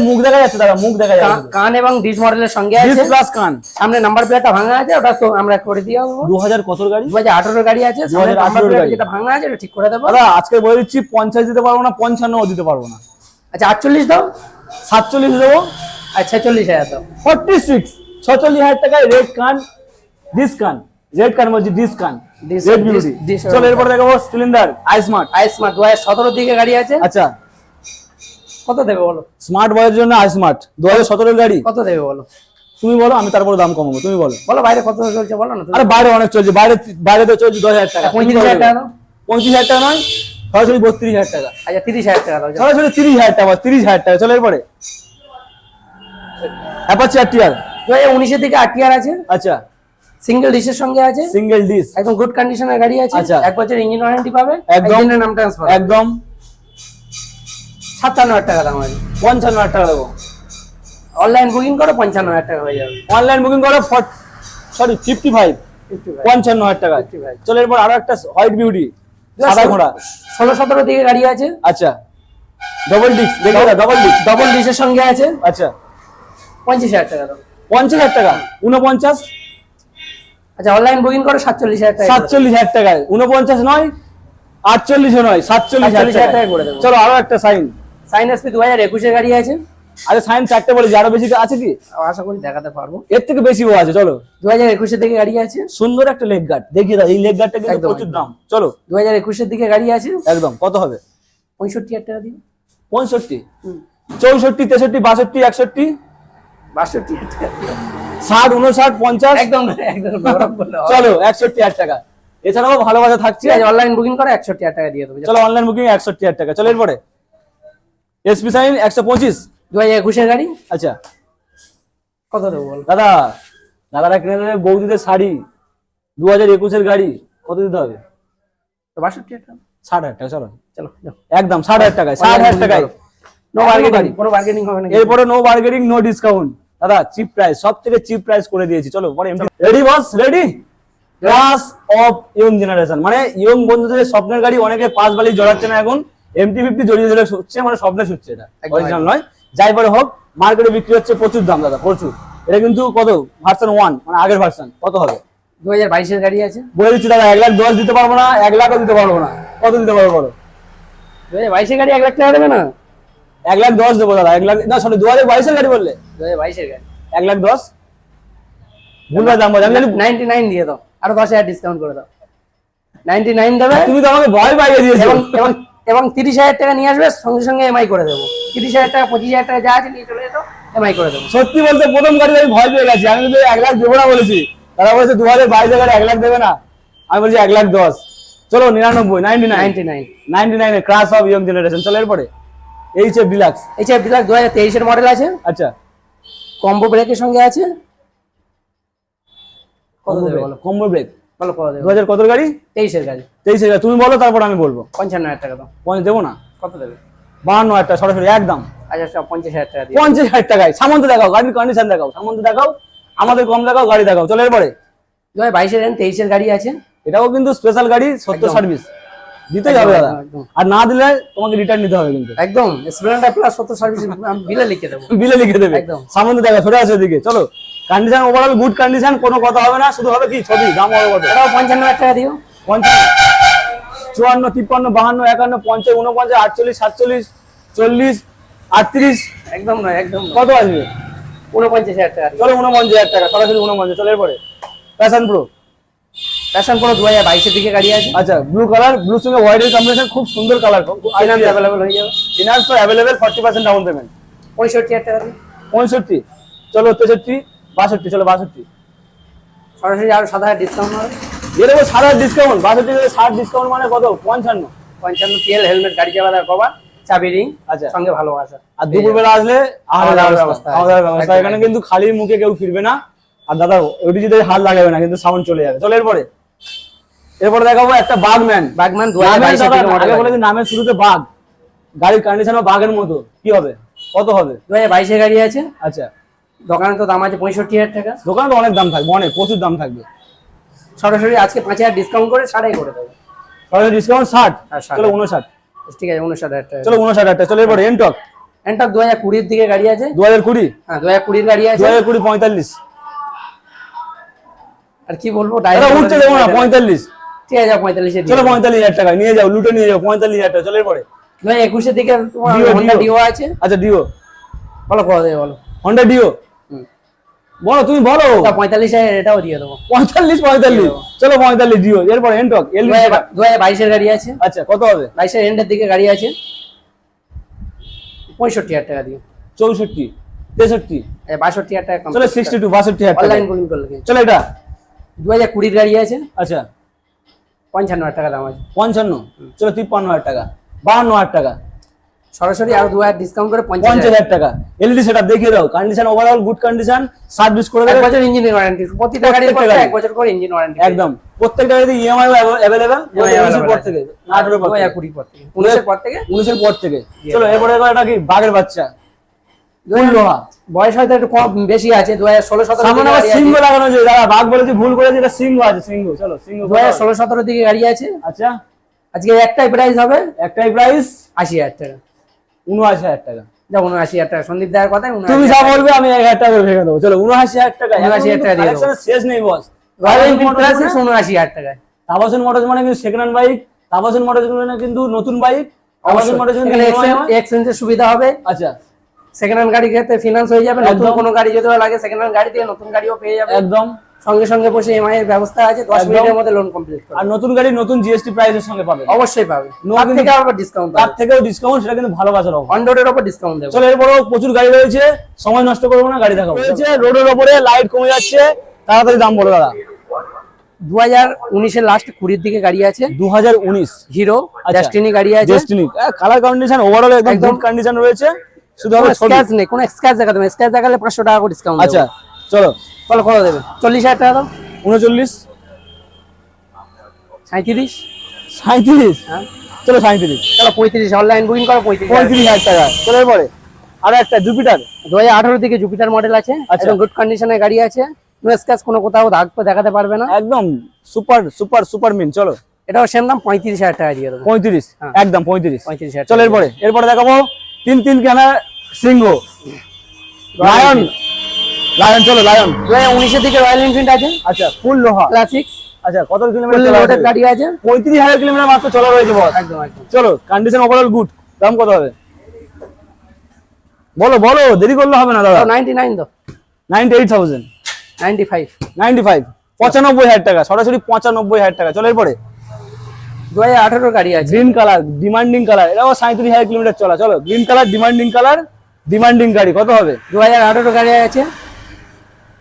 মুখ দেখা যাচ্ছে দাদা মুখ দেখা যাচ্ছে। কান এবং ডিস মডেলের সঙ্গে আছে। প্লাস কান। সামনে নাম্বার প্লেটটা ভাঙা আছে ওটা তো আমরা করে দিয়ে দেবো গাড়ি? গাড়ি আছে সামনে 2018 নাম্বার গাড়ি। যেটা ভাঙা আছে ওটা ঠিক করে দেবো। দাদা আজকে বলে দিচ্ছি পঞ্চাশ দিতে পারব না পঞ্চান্নও দিতে পারব না। আচ্ছা আটচল্লিশ দাও। সাতচল্লিশ দেবো। আর ছেচল্লিশ হাজার দাও। ফর্টি সিক্স ছচল্লিশ হাজার টাকায় রেড কান ডিস কান। রেড কান বলছি ডিস কান। চলো এরপর দেখাবো সিলিন্ডার দু হাজার সতেরোর দিকে গাড়ি আছে। আচ্ছা। কত দেবে বলো? স্মার্ট বয়ের জন্য আই স্মার্ট দু হাজার সতেরোর গাড়ি। কত দেবে বলো? তুমি বলো আমি তারপরে দাম কমাবো তুমি বলো। বলো বাইরে কত চলছে বলো না আরে বাইরে অনেক চলছে বাইরে বাইরে তো চলছে দশ হাজার টাকা। পঁয়ত্রিশ হাজার টাকা পঁয়ত্রিশ হাজার টাকা নয় সরাসরি বত্রিশ হাজার টাকা। আচ্ছা তিরিশ হাজার টাকা সরাসরি তিরিশ হাজার টাকা তিরিশ হাজার টাকা চলো এরপরে। অ্যাপাচি আর টিয়ার দু হাজার উনিশের দিকে আটিয়ার আছে। আচ্ছা। সিঙ্গেল ডিশের সঙ্গে আছে? সিঙ্গেল ডিস একদম গুড কন্ডিশনের গাড়ি আছে। আচ্ছা। এক বছর ইঞ্জিন ওয়ারেন্টি পাবে। একদম। নাম ট্রান্সফার একদম। সাতান্ন হাজার টাকা দাম আছে। পঞ্চান্ন হাজার টাকা দেবো। অনলাইন বুকিং করো পঞ্চান্ন হাজার টাকা হয়ে যাবে। অনলাইন বুকিং করো সরি ফিফটি ফাইভ পঞ্চান্ন হাজার টাকা। 55 চলো এরপর আরও একটা হোয়াইট বিউটি সাদা ঘোড়া। ষোলো সতেরো দিকে গাড়ি আছে। আচ্ছা। ডবল ডিস্ক দেখে ডবল ডিস্ক ডবল ডিশের সঙ্গে আছে। আচ্ছা। পঞ্চাশ হাজার টাকা পঞ্চাশ হাজার টাকা। উনপঞ্চাশ। আচ্ছা অনলাইন বুকিং করো সাতচল্লিশ হাজার টাকা সাতচল্লিশ হাজার টাকায়। উনপঞ্চাশ নয় আটচল্লিশও নয় সাতচল্লিশ হাজার 47 হাজার টাকা টাকা করে দেবো। চলো আরও একটা সাইন সাইন এসপি দু হাজার একুশের গাড়ি আছে। আরে সাইন চারটে বলেছি আরও বেশি আছে কি? আশা করি দেখাতে পারব। এর থেকে বেশি ও আছে চলো। দু হাজার একুশের দিকে গাড়ি আছে। সুন্দর একটা লেগ গার্ড দেখিয়ে দাও এই লেগ গার্ডটা কিন্তু প্রচুর দাম। চলো। দু হাজার একুশের দিকে গাড়ি আছে। একদম কত হবে? পঁয়ষট্টি হাজার টাকা দিন। পঁয়ষট্টি? চৌষট্টি তেষট্টি বাষট্টি একষট্টি? বাষট্টি হাজার টাকা। দিও। ষাট উনষাট পঞ্চাশ? একদম। চলো একষট্টি হাজার টাকা। এছাড়াও ভালোবাসা থাকছে। অনলাইন বুকিং করে একষট্টি হাজার টাকা দিয়ে দেবো। চলো অনলাইন বুকিং একষট্টি হাজার টাকা। চলো এরপরে। এসপি সাইন একশো পঁচিশ? দু হাজার একুশের গাড়ি? আচ্ছা। কত দেবো বলো? দাদা দাদারা কিনে দেবে বৌদিদের শাড়ি। দু হাজার একুশের গাড়ি। কত দিতে হবে? বাষট্টি হাজার টাকা। ষাট হাজার টাকা চলো। চলো একদম ষাট হাজার টাকায় ষাট হাজার টাকায়। নো বার্গেনিং কোনো বার্গেনিং হবে না এরপরে নো বার্গেনিং নো ডিসকাউন্ট দাদা চিপ প্রাইস সব থেকে চিপ প্রাইস করে দিয়েছি। চলো পরে ready boss ready class of young generation মানে ইয়ং বন্ধুদের স্বপ্নের গাড়ি অনেকে পাঁচ বালি জড়াচ্ছে না এখন। এমটি ফিফটি জড়িয়ে দিলে হচ্ছে মানে স্বপ্নে ছুটছে এটা। অরিজিনাল নয়। যাই পরে হোক মার্কেটে বিক্রি হচ্ছে প্রচুর দাম দাদা প্রচুর। এটা কিন্তু কত? ভার্সন ওয়ান মানে আগের ভার্সন কত হবে? দু হাজার বাইশের গাড়ি আছে। বলে দিচ্ছি দাদা এক লাখ দশ দিতে পারব না এক লাখও দিতে পারব না। কত দিতে পারব বলো? দু হাজার বাইশের গাড়ি এক লাখ টাকা দেবে না? এক লাখ দশ দেবো দাদা এক লাখ না সরি দু হাজার বাইশের গাড়ি বললে। দু হাজার বাইশের গাড়ি। এক লাখ দশ? ভুলবার দাম বলছি আমি জানি নাইনটি নাইন দিয়ে দাও আরও দশ হাজার ডিসকাউন্ট করে দাও। নাইনটি নাইন দেবে তুমি তো আমাকে ভয় পাইয়ে দিয়েছ। এবং এবং তিরিশ হাজার টাকা নিয়ে আসবে সঙ্গে সঙ্গে এমআই করে দেবো। তিরিশ হাজার টাকা পঁচিশ হাজার টাকা যা আছে নিয়ে চলে যেত এমআই করে দেবো। সত্যি বলতে প্রথম গাড়ি আমি ভয় পেয়ে গেছি। আমি কিন্তু এক লাখ দেবো না বলেছি তারা বলেছে দু হাজার বাইশের গাড়ি এক লাখ দেবে না। আমি বলছি এক লাখ দশ। চলো নিরানব্বই ninety nine. Ninety nine. Ninety নাইনে ক্রাশ অফ ইয়ং জেনারেশন চলো এরপরে। এইচ এফ ডিলাক্স বিলাক দু হাজার তেইশের মডেল আছে। আচ্ছা। কম্বো ব্রেকের সঙ্গে আছে। কত দেবে বলো? কম্বো ব্রেক বলো কত দেবে? হাজার কত গাড়ি? তেইশের গাড়ি। তেইশ হাজার তুমি বলো তারপর আমি বলব। পঞ্চান্ন হাজার টাকা দাও। পঞ্চাশ দেবো না? কত দেবে? বাহান্ন হাজার টাকা সরাসরি একদম। আচ্ছা সব পঞ্চাশ হাজার টাকা দিয়ে। পঞ্চাশ হাজার টাকায়। সামন্ত দেখাও গাড়ির কন্ডিশন দেখাও সামন্ত দেখাও আমাদের কম দেখাও গাড়ি দেখাও। চলো এরপরে। দু হাজার বাইশের এন তেইশের গাড়ি আছে। এটাও কিন্তু স্পেশাল গাড়ি সত্য সার্ভিস দিতেই হবে দাদা। আর না দিলে তোমাকে রিটার্ন নিতে হবে কিন্তু। একদম স্প্লেন্ডার প্লাস সত্তর সার্ভিস বিলে লিখে দেবো। বিলে লিখে দেবে। একদম। সামনে দেখা সরে আসে দিকে চলো। কন্ডিশন ওভারঅল গুড কন্ডিশন কোনো কথা হবে না শুধু হবে কি ছবি দাম হবে কত? এটাও পঞ্চান্ন হাজার টাকা দিও। পঞ্চান্ন। চুয়ান্ন তিপ্পান্ন বাহান্ন একান্ন পঞ্চাশ উনপঞ্চাশ আটচল্লিশ সাতচল্লিশ চল্লিশ আটত্রিশ। একদম নয় একদম কত আসবে? উনপঞ্চাশ হাজার টাকা চলো উনপঞ্চাশ হাজার টাকা সরাসরি উনপঞ্চাশ চলো এরপরে। প্যাশন প্রো প্যাশন দু হাজার বাইশের দিকে গাড়ি আছে। আচ্ছা ব্লু কালার ব্লু সঙ্গে হোয়াইটের কম্বিনেশন খুব সুন্দর কালার ফাইন্যান্স অ্যাভেলেবল হয়ে যাবে। ফিনান্স তো ফর্টি পার্সেন্ট ডাউন পেমেন্ট টাকা দিয়ে। পঁয়ষট্টি। চলো তেষট্টি বাষট্টি চলো বাষট্টি। সরাসরি আরও হাজার ডিসকাউন্ট হবে। দিয়ে দেবো ডিসকাউন্ট বাষট্টি থেকে ষাট ডিসকাউন্ট মানে কত? পঞ্চান্ন। পঞ্চান্ন তেল হেলমেট গাড়ি চালার কভার চাবি রিং আচ্ছা। সঙ্গে ভালোবাসা আর দুপুরবেলা আসলে আলাদা ব্যবস্থা। ব্যবস্থা ব্যবস্থা। এখানে কিন্তু খালি মুখে কেউ ফিরবে না। আর দাদা ওইটি যদি হাত লাগাবে না কিন্তু সাউন্ড চলে যাবে। চলো এরপরে। এরপরে দেখাবো একটা বাঘ ম্যান বাগমান দু হাজার নামের শুরুতে বাঘ। গাড়ির কন্ডিশন বাঘের মতো। কি হবে? কত হবে? দু হাজার বাইশের গাড়ি আছে। আচ্ছা। দোকানে তো দাম আছে পঁয়ষট্টি হাজার টাকা। দোকানে তো অনেক দাম থাকবে অনেক প্রচুর দাম থাকবে। সরাসরি আজকে পাঁচ হাজার ডিসকাউন্ট করে ষাটাই করে দেবো। সরাসরি ডিসকাউন্ট ষাট? হ্যাঁ, ষাট। চলো উনষাট ঠিক আছে উনষাট হাজার টাকা। চলো উনষাট একটা চলো এরপরে এনটক এনটক দু হাজার কুড়ির দিকে গাড়ি আছে। দু হাজার কুড়ি? হ্যাঁ দু হাজার কুড়ির গাড়ি আছে। দু হাজার কুড়ি পঁয়তাল্লিশ। আর কি বলব উঠতে দেবো না পঁয়তাল্লিশ। ঠিক আছে পঁয়তাল্লিশে চলো পঁয়তাল্লিশ হাজার টাকা নিয়ে যাও লুটে নিয়ে যাও পঁয়তাল্লিশ হাজার টাকা চলো হাজার একুশের দিকে তোমার ডিও আছে? আচ্ছা ডিও বলো কত দেবে বলো। হন্ডা ডিও বলো তুমি বলো। পঁয়তাল্লিশ হাজার এটাও দিয়ে দেবো। পঁয়তাল্লিশ পঁয়তাল্লিশ। চলো পঁয়তাল্লিশ ডিও এরপরে এনটক এল দু হাজার বাইশের গাড়ি আছে। আচ্ছা কত হবে? বাইশের এন্ডের দিকে গাড়ি আছে। পঁয়ষট্টি হাজার টাকা দিয়ে। চৌষট্টি তেষট্টি। বাষট্টি হাজার টাকা চলো সিক্সটি টু বাষট্টি হাজার অনলাইন বুকিং করলে চলো এটা। দু হাজার কুড়ির গাড়ি আছে। আচ্ছা। পঞ্চান্ন হাজার টাকা দাম আছে। পঞ্চান্ন? চলো তিপ্পান্ন হাজার টাকা বাহান্ন হাজার টাকা। সরাসরি আরও দু হাজার ডিসকাউন্ট করে পঞ্চাশ হাজার। টাকা। এলইডি সেটআপ দেখিয়ে দাও। Condition overall good condition service করে দেবে। বছর ইঞ্জিন ওয়ারেন্টি প্রতিটা গাড়ির পরে এক বছর করে ইঞ্জিন ওয়ারেন্টি একদম। প্রত্যেকটা গাড়িতে ইএমআই অ্যাভেলেবেল উনিশের পর থেকে না আঠারোর পর দু হাজার থেকে। কুড়ির পর থেকে। উনিশের পর থেকে? উনিশের পর থেকে। চলো এরপরে এবার কি? বাঘের বাচ্চা। ফুল লোহা বয়স হয়তো একটু কম বেশি আছে দু হাজার ষোলো সতেরো সামনে আবার সিংহ লাগানো আছে দাদা বাঘ বলেছি ভুল করেছি এটা সিংহ আছে সিংহ চলো সিংহ দু হাজার ষোলো সতেরো দিকে গাড়ি আছে। আচ্ছা। আজকে একটাই প্রাইস হবে। একটাই প্রাইস আশি হাজার টাকা। উনআশি হাজার টাকা। যেমন আশি হাজার টাকা। সন্দীপ দেওয়ার কথা তুমি যা বলবে আমি এক হাজার টাকা করে ভেঙে দেবো। চলো উনআশি হাজার টাকা। 79,000 টাকা দিয়ে শেষ নেই বস রয়্যাল এনফিল্ড প্লাস উনআশি হাজার টাকায় তাবাসন মোটরস মানে কিন্তু second hand bike Tabasun motors মানে কিন্তু নতুন বাইক তাবাসন মোটরস এক্সচেঞ্জের সুবিধা হবে। আচ্ছা। সেকেন্ড হ্যান্ড গাড়ি ক্ষেত্রে ফিনান্স হয়ে যাবে নতুন একদম। কোনো গাড়ি যদি লাগে সেকেন্ড হ্যান্ড গাড়ি থেকে নতুন গাড়িও পেয়ে যাবে। একদম। সঙ্গে সঙ্গে বসে এমআই এর ব্যবস্থা আছে দশ একদম। মিনিটের মধ্যে লোন কমপ্লিট করবে। আর নতুন গাড়ি নতুন জিএসটি প্রাইসের সঙ্গে পাবে। অবশ্যই পাবে। তার থেকে আবার ডিসকাউন্ট তার থেকেও ডিসকাউন্ট সেটা কিন্তু ভালোবাসার অফার অন রোডের উপর ডিসকাউন্ট দেবো। চলো এরপরেও প্রচুর গাড়ি রয়েছে। সময় নষ্ট করব না গাড়ি দেখাবো। রয়েছে রোডের ওপরে লাইট কমে যাচ্ছে। তাড়াতাড়ি দাম বলো দাদা। দু হাজার উনিশের লাস্ট কুড়ির দিকে গাড়ি আছে। দু হাজার উনিশ। হিরো আচ্ছা। ডেস্টিনি গাড়ি আছে। ডেস্টিনি কালার কন্ডিশন ওভারঅল একদম একদম। গুড কন্ডিশন রয়েছে। শুধু ছবি? স্ক্র্যাচ নেই কোনো স্ক্র্যাচ দেখাতে হবে স্ক্র্যাচ দেখালে পাঁচশো টাকা করে ডিসকাউন্ট আচ্ছা চলো। বলো কত দেবে? চল্লিশ হাজার টাকা দাও। উনচল্লিশ। সাঁত্রিশ সাঁত্রিশ হ্যাঁ। চলো সাঁত্রিশ চলো পঁয়ত্রিশ অনলাইন বুকিং করো পঁয়ত্রিশ পঁয়ত্রিশ হাজার টাকা। চলো এরপরে আর একটা জুপিটার দু হাজার আঠারো দিকে জুপিটার মডেল আছে। আচ্ছা। একদম গুড কন্ডিশনের গাড়ি আছে। নো স্ক্র্যাচ কোনো কোথাও দাগ দেখাতে পারবে না। একদম সুপার সুপার সুপার মিন চলো। এটাও সেম দাম পঁয়ত্রিশ হাজার টাকা দিয়ে দেবো। পঁয়ত্রিশ হ্যাঁ। একদম পঁয়ত্রিশ। পঁয়ত্রিশ হাজার চলো এরপরে এরপরে দেখাবো। তিন তিন ক্যামেরা সিংহ। লায়ন। লায়ন চলো লায়ন। দু হাজার উনিশের দিকে রয়্যাল এনফিল্ড আছে। আচ্ছা ফুল লোহা। ক্লাসিক্স আচ্ছা কত কিলোমিটার গাড়ি আছে। পঁয়ত্রিশ হাজার কিলোমিটার মাত্র চলা রয়েছে বস একদম একদম। চলো কন্ডিশন ওভারঅল গুড দাম কত হবে? বলো বলো দেরি করলে হবে না দাদা। নাইনটি নাইন তো ninety eight thousand ninety five ninety five পঁচানব্বই হাজার টাকা সরাসরি পঁচানব্বই হাজার টাকা। চলো এরপরে। দু হাজার গাড়ি আছে। গ্রিন কালার ডিমান্ডিং কালার এটাও সাঁত্রিশ হাজার কিলোমিটার চলা। চলো green colour demanding colour demanding গাড়ি কত হবে? দু হাজার আঠারো গাড়ি আছে।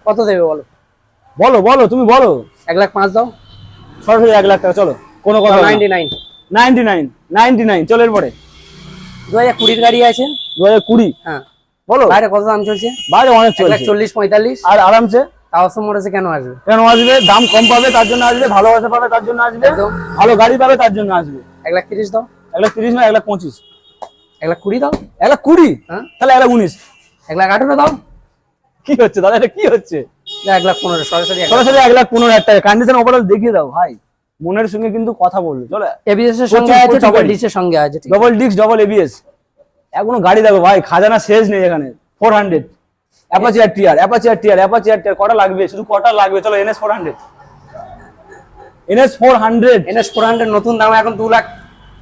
কত দেবে বলো? বলো বলো তুমি বলো। এক লাখ পাঁচ দাও। সরাসরি এক লাখ টাকা চলো কোনো কথা ninety nine. Ninety nine ninety nine চলো এরপরে। দু হাজার কুড়ির গাড়ি আছে। দু হাজার কুড়ি। হ্যাঁ। বলো। বাইরে কত দাম চলছে? বাইরে অনেক চলছে। চল্লিশ পঁয়তাল্লিশ। আর আরামসে? মোটরসে কেন আসবে? কেন আসবে? দাম কম পাবে তার জন্য আসবে ভালোবাসা পাবে তার জন্য আসবে ভালো গাড়ি পাবে তার জন্য আসবে। এক লাখ তিরিশ দাও। এক লাখ তিরিশ না এক লাখ পঁচিশ। এক লাখ কুড়ি দাও। এক লাখ কুড়ি? হ্যাঁ। তাহলে এক লাখ উনিশ। এক লাখ আঠেরো দাও। কি হচ্ছে দাদা এটা কি হচ্ছে? এক লাখ পনেরো সরাসরি এক লাখ। সরাসরি এক লাখ পনেরো হাজার টাকা। কন্ডিশন ওভারঅল দেখিয়ে দাও ভাই। মনের সঙ্গে কিন্তু কথা বলবে চলো। এর সঙ্গে আছে ডবল সঙ্গে আছে ডবল ডবল এবিএস এখনও গাড়ি দেখো ভাই খাজানা শেষ নেই এখানে। Four hundred Apache R TR Apache R TR Apache R TR কটা লাগবে? শুধু কটা লাগবে? চলো NS four hundred NS four hundred NS four hundred নতুন দাম এখন দু লাখ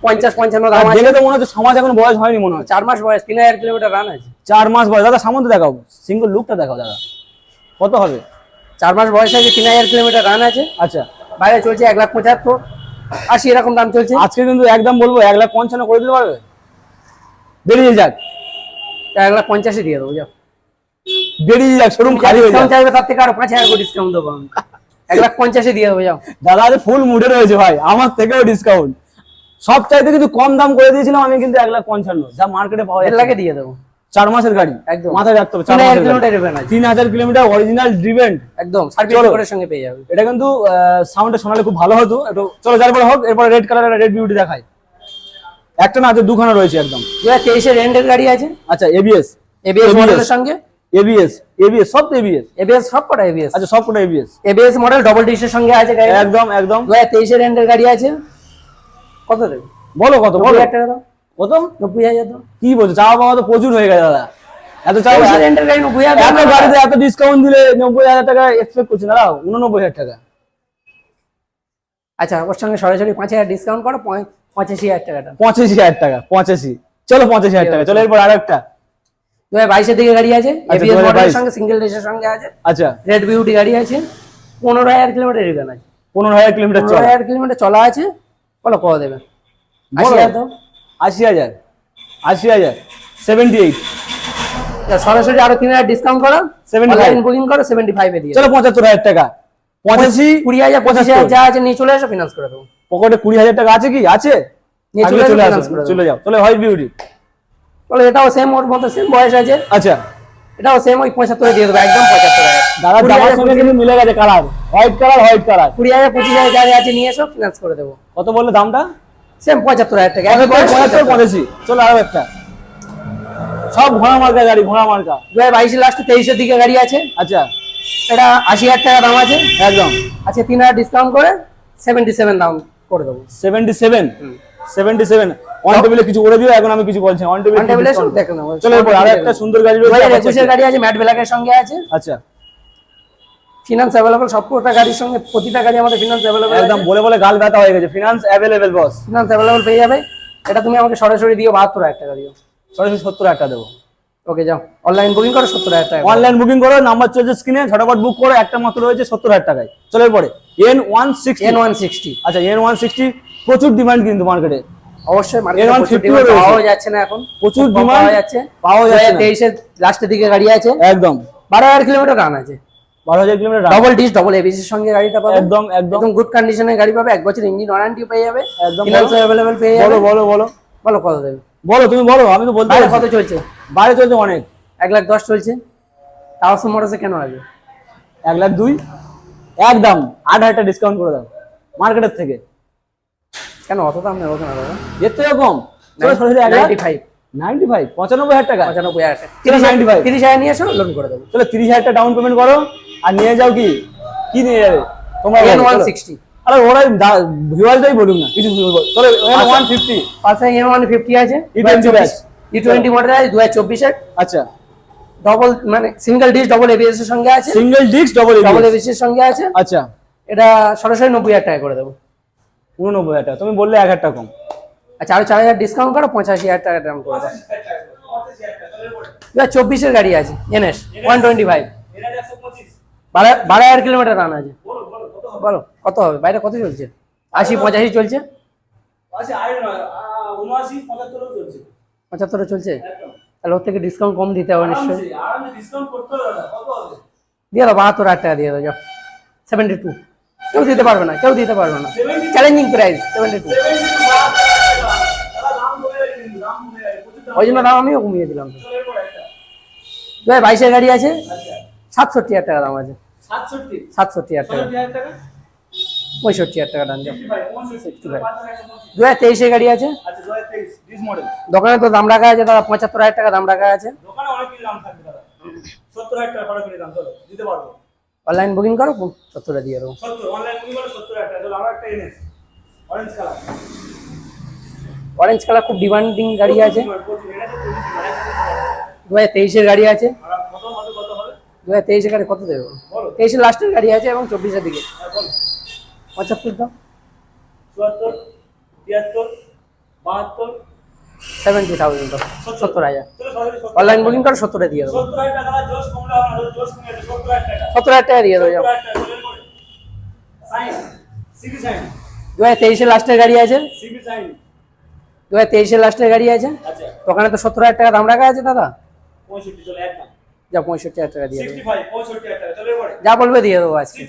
পঞ্চাশ পঞ্চান্ন দাম আছে। তো মনে হচ্ছে সমাজ এখন বয়স হয়নি মনে হচ্ছে। চার মাস বয়স তিন হাজার কিলোমিটার রান আছে। চার মাস বয়স। দাদা সামন্ত দেখাও। সিঙ্গেল লুকটা দেখাও দাদা। কত হবে? চার মাস বয়স আছে তিন হাজার কিলোমিটার রান আছে। আচ্ছা। বাইরে চলছে এক লাখ পঁচাত্তর। আশি এরকম দাম চলছে। আজকে কিন্তু একদম বলব এক লাখ পঞ্চান্ন করে দিতে পারবে? বেরিয়ে যাক। এক লাখ পঞ্চাশে দিয়ে দেবো যাও। বেরিয়ে যাক শোরুম খালি হয়ে যাক। চাইবে তার থেকে আরও পাঁচ হাজার করে ডিসকাউন্ট দেবো আমি। এক লাখ পঞ্চাশে দিয়ে দেবো যাও। দাদা আজ ফুল মুডে রয়েছে ভাই আমার থেকেও ডিসকাউন্ট সব চাইতে কিন্তু কম দাম করে দিয়েছিলাম আমি কিন্তু এক লাখ পঞ্চান্ন যা মার্কেটে পাওয়া যাচ্ছে। লাখে দিয়ে দেবো। চার মাসের গাড়ি একদম। মাথায় রাখতে হবে তিন হাজার কিলোমিটার রিভেন আছে। তিন হাজার কিলোমিটার অরিজিনাল ড্রিভেন্ট একদম সার্ভিস। সঙ্গে পেয়ে যাবে। এটা কিন্তু সাউন্ডে শোনালে খুব ভালো হতো। একটু চলো যার পরে হোক এরপরে রেড কালার রেড বিউটি দেখাই। একটা না আছে দুখানা রয়েছে একদম। দু হাজার তেইশের রেন্টের গাড়ি আছে। আচ্ছা এবিএস এবিএস মডেলের সঙ্গে। এবিএস এবিএস সব তো এবিএস এবিএস সব কটা এবিএস আচ্ছা সব কোটা এবিএস এবিএস মডেল ডবল ডিসের সঙ্গে আছে গাড়ি একদম একদম। দু হাজার তেইশের রেন্টের গাড়ি আছে। কত দেবে? বলো কত বলো। টাকা দাও। কত? নব্বই হাজার দাও। কি বলছো? চাওয়া পাওয়া তো প্রচুর হয়ে গেছে দাদা। এত চাওয়া রেন্টের গাড়ি নব্বই হাজার এত গাড়িতে এত ডিসকাউন্ট দিলে নব্বই হাজার টাকা এক্সপেক্ট করছি দাদা উননব্বই হাজার টাকা। আচ্ছা ওর সঙ্গে সরাসরি পাঁচ হাজার ডিসকাউন্ট করো পঁয়- পঁচাশি হাজার টাকাটা পঁচাশি হাজার টাকা পঁচাশি। চলো পঁচাশি হাজার টাকা চলো এরপর আরেকটা। দু হাজার বাইশের দিকে গাড়ি আছে এবিএস মডেলের সঙ্গে সিঙ্গেল ডিসের সঙ্গে আছে আচ্ছা। রেড বিউটি গাড়ি আছে পনেরো হাজার কিলোমিটার রিটার্ন আছে। পনেরো হাজার কিলোমিটার পনেরো চল। হাজার কিলোমিটার চলা আছে বলো কত দেবে? আশি বলো। হাজার দাও। আশি হাজার। আশি হাজার। সেভেন্টি এইট তা সরাসরি আরও তিন হাজার ডিসকাউন্ট করো। 75 অনলাইন বুকিং করো সেভেন্টি ফাইভে দিয়ে চলো পঁচাত্তর হাজার টাকা। পঁচাশি কুড়ি হাজার পঁচিশ হাজার যা আছে নিয়ে চলে আসো ফিনান্স করে দেবো। পকেটে কুড়ি হাজার টাকা আছে কি? আছে? নিয়ে চলে চলে যাও। চলে হয় বিউটি বলো এটাও সেম ওর মতো সেম বয়স আছে। আচ্ছা। এটাও সেম ওই পঁচাত্তরে দিয়ে দেবো একদম পঁচাত্তর। দাদা জামার সঙ্গে কিন্তু মিলে গেছে colour. White colour white colour. কুড়ি হাজার পঁচিশ হাজার যা আছে নিয়ে এসো ফিনান্স করে দেবো। কত বললে দামটা? সেম পঁচাত্তর হাজার টাকা পঁচাত্তর পঁচাশি। চলো আরও একটা। সব ঘোড়া মার্কা গাড়ি ঘোড়া মার্কা। দু হাজার বাইশের লাস্টে তেইশের দিকে গাড়ি আছে। আচ্ছা। এটা আশি হাজার টাকা দাম আছে। একদম। আচ্ছা তিন হাজার ডিসকাউন্ট করে সেভেন্টি সেভেন দাম করে দেবো। Seventy seven seventy seven on টেবিলে কিছু করে দিও এখন আমি কিছু বলছি অন টেবিলে দেখে নাও। চলো এরপর আর একটা সুন্দর গাড়ি রয়েছে একুশের গাড়ি আছে ম্যাট ব্ল্যাকের সঙ্গে আছে। আচ্ছা। ফিনান্স অ্যাভেলেবল সবকটা গাড়ির সঙ্গে প্রতিটা গাড়ি আমাদের ফিনান্স অ্যাভেলেবল একদম বলে বলে গাল ব্যথা হয়ে গেছে। Finance available boss finance available পেয়ে যাবে। এটা তুমি আমাকে সরাসরি দিও বাহাত্তর হাজার টাকা দিও। সরাসরি সত্তর হাজার টাকা দেবো। ওকে যাও। অনলাইন বুকিং করো সত্তর হাজার টাকা। অনলাইন বুকিং করো নাম্বার চলছে স্ক্রিনে ঝটাপট বুক করো একটা মাত্র রয়েছে সত্তর হাজার টাকায়। চলো এরপরে N one sixty N one sixty আচ্ছা এন ওয়ান সিক্সটি প্রচুর ডিমান্ড কিন্তু মার্কেটে অবশ্যই মার্কেটে N150 প্রচুর demand রয়েছে। পাওয়া যাচ্ছে না এখন। প্রচুর পাওয়া যাচ্ছে। পাওয়া লাস্টের দিকে গাড়ি আছে। একদম। কিলোমিটার রান আছে। বারো হাজার কিলোমিটার ডবল ডিস ডবল সঙ্গে গাড়িটা পাবে। একদম একদম। একদম গুড পাবে। এক বছর ইঞ্জিন ওয়ারেন্টি পেয়ে যাবে। একদম। ফিনান্স পেয়ে যাবে। বলো বলো বলো। বলো কত দেবে? বলো তুমি বলো আমি তো বলতে কত চলছে? বাইরে চলছে অনেক। এক লাখ দশ চলছে। তাও মোটরসে কেন আসবে? এক লাখ দুই। একদম। আট হাজার টাকা ডিসকাউন্ট করে দাও। মার্কেটের থেকে। কেন? অত দাম কেন দাদা এর থেকে কম? সরাসরি নাইনটি ফাইভ নাইনটি ফাইভ পঁচানব্বই হাজার টাকা? পঁচানব্বই হাজার টাকা। চলো, তিরিশ 95 তিরিশ হাজার নিয়ে এসো লোন করে দেবো। চলো তিরিশ হাজার টাকা ডাউন পেমেন্ট করো। আর নিয়ে যাও কি? কি নিয়ে যাবে? তোমরা ওয়ান সিক্সটি আরে ওরাই ভিউয়ারটাই বলুন না কিছু চলো আচ্ছা। ওয়ান ফিফটি পাশে এন ওয়ান ফিফটি আছে। E20 batch। E twenty model আছে দু হাজার চব্বিশের। আচ্ছা। ডবল মানে সিঙ্গেল ডিস ডবল এবিএস এর সঙ্গে আছে। Single disc double double ABS এর সঙ্গে আছে। আচ্ছা। এটা সরাসরি নব্বই হাজার টাকা করে দেবো। উননব্বই হাজার টাকা তুমি বললে এক হাজার টাকা কম। আচ্ছা আরও চার হাজার ডিসকাউন্ট করো পঁচাশি হাজার টাকা দাম করে দেবো দু হাজার চব্বিশের গাড়ি আছে এনএস ওয়ান টোয়েন্টি ফাইভ বারো বারো হাজার কিলোমিটার রান আছে। বলো কত হবে? বাইরে কত চলছে? আশি পঁচাশি চলছে? পঁচাত্তরে চলছে। তাহলে ওর থেকে ডিসকাউন্ট কম দিতে হবে নিশ্চয়ই। দিয়ে দাও বাহাত্তর হাজার টাকা দিয়ে দাও যাও। সেভেন্টি টু কেউ দিতে পারবে না কেউ দিতে পারবে না। চ্যালেঞ্জিং প্রাইস সেভেন্টি টু ওই জন্য দাম আমিও কমিয়ে দিলাম। দু হাজার বাইশের গাড়ি আছে সাতষট্টি হাজার টাকা দাম আছে। সাতষট্টি? হাজার টাকা। পঁয়ষট্টি হাজার টাকা দাম দু হাজার তেইশের গাড়ি আছে। দোকানে তো দাম রাখা আছে দাদা পঁচাত্তর হাজার টাকা দাম রাখা আছে। অনলাইন বুকিং করো সত্তরটা দিয়ে দেবো। অরেঞ্জ কালার খুব ডিমান্ডিং গাড়ি আছে। দু হাজার তেইশের গাড়ি আছে। দু হাজার তেইশের গাড়ি কত দেবে তেইশের লাস্টের গাড়ি আছে এবং চব্বিশের দিকে। পঁচাত্তর দাম বাহাত্তর সেভেন্টি থাউজেন্ড সত্তর হাজার। অনলাইন বুকিং করে সত্তরে দিয়ে দেবো। সত্তর হাজার টাকা দিয়ে দেবো দু হাজার তেইশের লাস্টের গাড়ি আছে? দু হাজার তেইশের লাস্টের গাড়ি আছে? ওখানে তো সত্তর হাজার টাকা দাম রাখা আছে দাদা। যা পঁয়ষট্টি হাজার টাকা দিয়ে যা বলবে দিয়ে দেবো আজকে।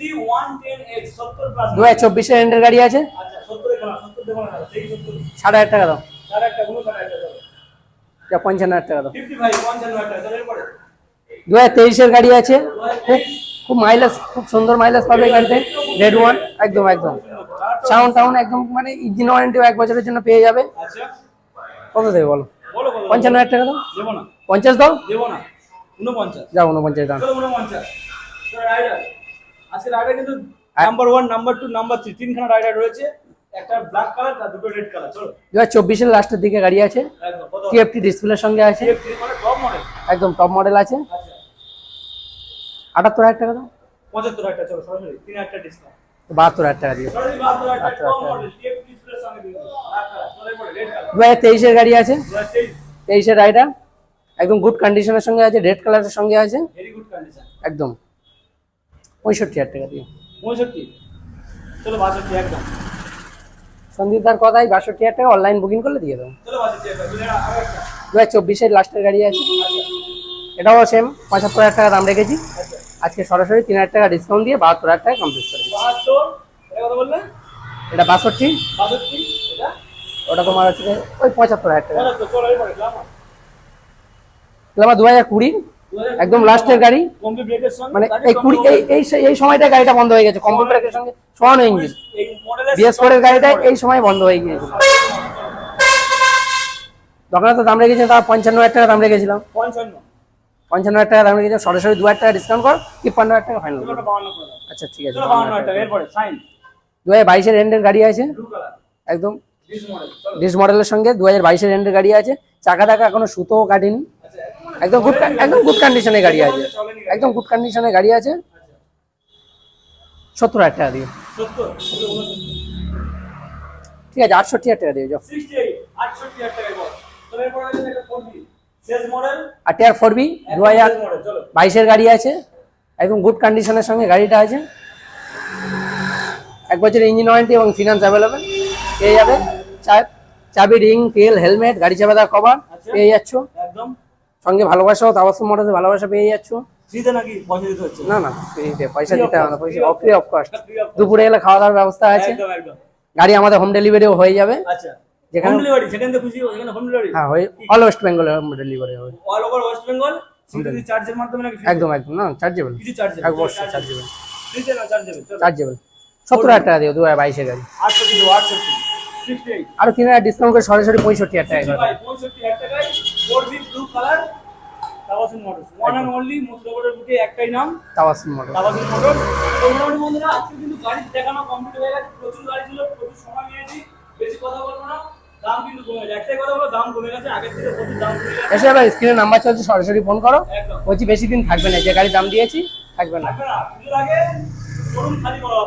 দু হাজার চব্বিশের এন্ডের গাড়ি আছে? আচ্ছা ষাট হাজার টাকা দাও। পঞ্চান্ন হাজার টাকা দাও। ফিফটি ফাইভ পঞ্চান্ন হাজার টাকা পড়ে দু হাজার তেইশের গাড়ি আছে খুব খুব মাইলেজ খুব সুন্দর মাইলেজ পাবে গাড়িতে রেড ওয়ান একদম একদম। সাউন্ড টাউন একদম মানে ইঞ্জিন ওয়ারেন্টিও এক বছরের জন্য পেয়ে যাবে। আচ্ছা। কত দেবে বলো? পঞ্চান্ন হাজার টাকা দাও। পঞ্চাশ দাও? যাও উনপঞ্চাশ রাইডার আজকে রাইডার কিন্তু number one number two number three তিনখানা রাইডার রয়েছে। একটা ব্ল্যাক কালার আর দুটো রেড কালার চলো। দু হাজার চব্বিশের লাস্টের দিকে গাড়ি আছে। একদম কত টিএফটি ডিসপ্লের সঙ্গে আছে। মানে টপ মডেল একদম টপ মডেল আছে। আচ্ছা। টাকা দাও। চলো সরাসরি ডিসকাউন্ট টাকা সরাসরি আচ্ছা, টপ আচ্ছা। মডেল টিএফটি ডিসপ্লের সঙ্গে কিন্তু ব্ল্যাক কালার চলে রেড কালার তেইশের গাড়ি আছে। রাইডার একদম গুড কন্ডিশনের সঙ্গে আছে রেড কালারের সঙ্গে আছে। ভেরি গুড কন্ডিশন একদম। পঁয়ষট্টি হাজার টাকা দিও। পঁয়ষট্টি। চলো বাষট্টি একদম। সন্দীপদার কথাই বাষট্টি হাজার টাকা অনলাইন বুকিং করলে দিয়ে দেবো। দু হাজার চব্বিশের লাস্টের গাড়ি আছে। এটাও সেম পঁচাত্তর হাজার টাকা দাম রেখেছি। আজকে সরাসরি তিন হাজার টাকা ডিসকাউন্ট দিয়ে বাহাত্তর হাজার টাকা কমপ্লিট করে এটা বাষট্টি। ওটা তোমার হচ্ছে ওই পঁচাত্তর হাজার টাকা। আমার দু হাজার কুড়ি। একদম লাস্টের গাড়ি। কম্পি ব্রেকের মানে এই কুড়ি এই এই এই সময়টা গাড়িটা বন্ধ হয়ে গেছে। কম্পিউটারের সঙ্গে শোয়ানো ইঞ্জিন বিএস ফোরের গাড়িটা এই সময় বন্ধ হয়ে গিয়েছিল দোকানে তো দাম রেখেছিলাম তার পঞ্চান্ন হাজার টাকা দাম রেখেছিলাম। পঞ্চান্ন। পঞ্চান্ন হাজার টাকা দাম রেখেছিলাম সরাসরি দু হাজার টাকা ডিসকাউন্ট কর তিপ্পান্ন হাজার টাকা ফাইনাল। আচ্ছা ঠিক আছে দু হাজার বাইশের এন্ডের গাড়ি আছে। একদম। ডিস মডেলের সঙ্গে দু হাজার বাইশের এন্ডের গাড়ি আছে। চাকা টাকা এখনও সুতোও কাটেনি। একদম গুড একদম গুড কন্ডিশনে গাড়ি আছে। একদম গুড কন্ডিশনে গাড়ি আছে। সত্তর হাজার টাকা সত্তর ঠিক আছে, আটষট্টি হাজার টাকা দিও যাও। আর টিয়ার ফোর বি দু হাজার বাইশের গাড়ি আছে। একদম গুড কন্ডিশনের সঙ্গে গাড়িটা আছে। এক বছরের ইঞ্জিন ওয়ারেন্টি এবং ফিনান্স অ্যাভেলেবেল পেয়ে যাবে। চাবি রিং তেল হেলমেট গাড়ি চাপা দেওয়ার কভার। পেয়ে যাচ্ছ। একদম সঙ্গে ভালোবাসাও তাবাসুম মোটরসে ভালোবাসা পেয়ে যাচ্ছ। না না ফ্রিতে পয়সা দিতে হবে না পয়সা ফ্রি অফ কস্ট। দুপুরে এলে খাওয়া দাওয়ার ব্যবস্থা আছে। একদম একদম। গাড়ি আমাদের হোম ডেলিভারিও হয়ে যাবে। আচ্ছা। যেখানে- হ্যাঁ অল ওয়েস্ট বেঙ্গলে হোম ডেলিভারি হবে। অল ওভার ওয়েস্ট বেঙ্গল চার্জের মাধ্যমে নাকি একদম একদম। না চার্জেবল কিছু চার্জেবল চার্জেবল চার্জেবল সত্তর হাজার টাকা দিও দু হাজার বাইশের গাড়ি। আরও তিন হাজার ডিসকাউন্ট করে সরাসরি পঁয়ষট্টি হাজার টাকা colour Tabasun motors. One and only মুদ্রাগড়ের বুকে একটাই নাম তাবাসুম মোটর তাবাসুন মোটরস। তো মোটামুটি বন্ধুরা আজকে কিন্তু গাড়ি দেখানো কমপ্লিট হয়ে গেছে প্রচুর গাড়ি ছিল প্রচুর সময় নিয়েছি বেশি কথা বলব না দাম কিন্তু কমে গেছে। একটাই কথা বলো দাম কমে গেছে আগের থেকে প্রচুর দাম কমে গেছে। এসে স্ক্রিনে নাম্বার চলছে সরাসরি ফোন করো। বলছি বেশি দিন থাকবে না যে গাড়ির দাম দিয়েছি থাকবে না। আগে শোরুম খালি করা